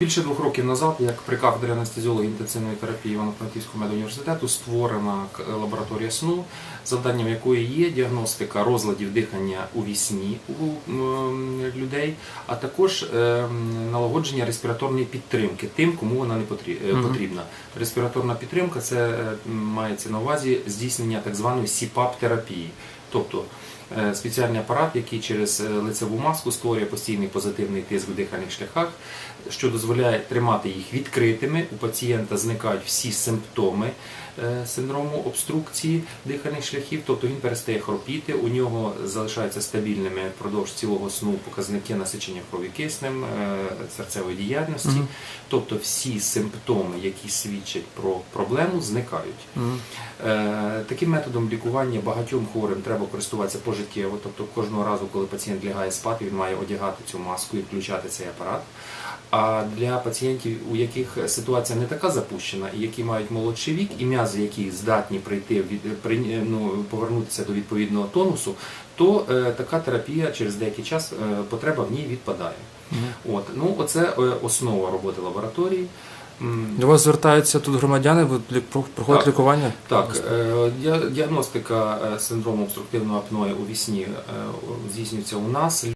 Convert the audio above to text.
Більше двох років назад, як при кафедрі анестезіології інтенсивної терапії Івано-Франківського медуніверситету, створена лабораторія сну, завданням якої є діагностика розладів дихання у вісні у людей, а також ем, налагодження респіраторної підтримки тим, кому вона не е, потрібна. Респіраторна підтримка це мається на увазі здійснення так званої СІПАП-терапії. Тобто спеціальний апарат, який через е, лицеву маску створює постійний позитивний тиск в дихальних шляхах, що дозволяє тримати їх відкритими. У пацієнта зникають всі симптоми е, синдрому обструкції дихальних шляхів, тобто він перестає хропіти, у нього залишаються стабільними впродовж цілого сну показники насичення крові киснем, е, серцевої діяльності, Мгм. тобто всі симптоми, які свідчать про проблему, зникають. Мгм. Е, Таким методом лікування багатьом хворим треба користуватися пожиттєво. Тобто кожного разу, коли пацієнт лягає спати, він має одягати цю маску і включати цей апарат. А для пацієнтів, у яких ситуація не така запущена, і які мають молодший вік, і м'язи, які здатні прийти від при, ну, повернутися до відповідного тонусу, то е, така терапія через деякий час е, потреба в ній відпадає. Мгм. От ну оце е, основа роботи лабораторії. До вас звертаються тут громадяни, проходять Так. лікування? Так, е, діагностика е, синдрому обструктивного апної у вісні е, здійснюється у нас.